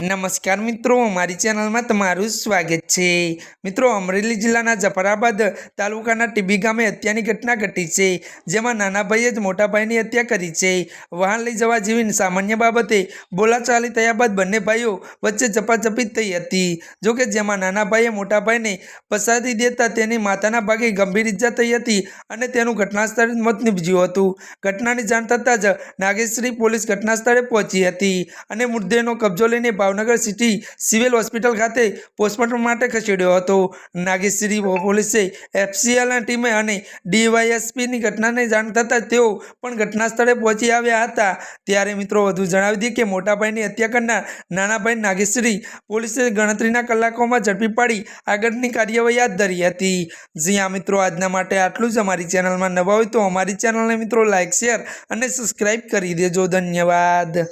નમસ્કાર મિત્રો, મારી ચેનલમાં તમારું સ્વાગત છે. મિત્રો, અમરેલી જિલ્લાના જફરાબાદ તાલુકાના ટીબી ગામે હત્યાની ઘટના ઘટી છે, જેમાં નાના ભાઈએ જ મોટા ભાઈની હત્યા કરી છે. વાહન લઈ જવા જેવી સામાન્ય બાબતે બોલાચાલી થયા બાદ બંને ભાઈઓ વચ્ચે ઝપાઝપી થઈ હતી. જોકે જેમાં નાના ભાઈએ મોટા ભાઈને પસારી દેતા તેની માતાના ભાગે ગંભીર ઇજા થઈ હતી અને તેનું ઘટના મત નીપજ્યું હતું. ઘટનાની જાણ થતાં જ નાગેશ્રી પોલીસ ઘટના સ્થળે પહોંચી હતી અને મૃતદેહનો કબજો લઈને ભાવનગર સિટી સિવિલ હોસ્પિટલ ખાતે પોસ્ટમોર્ટમ માટે ખસેડ્યો હતો. નાગેશ્રી પોલીસે એફસીએલના ટીમે અને ડીવાયએસપીની ઘટનાને જાણ થતાં તેઓ પણ ઘટના સ્થળે પહોંચી આવ્યા હતા. ત્યારે મિત્રો વધુ જણાવી દઈએ કે મોટાભાઈની હત્યા કરનાર નાનાભાઈ નાગેશ્રી પોલીસે ગણતરીના કલાકોમાં ઝડપી પાડી આગળની કાર્યવાહી હાથ ધરી હતી. જ્યાં મિત્રો, આજના માટે આટલું જ. અમારી ચેનલમાં નવા હોય તો અમારી ચેનલને મિત્રો લાઇક શેર અને સબસ્ક્રાઈબ કરી દેજો. ધન્યવાદ.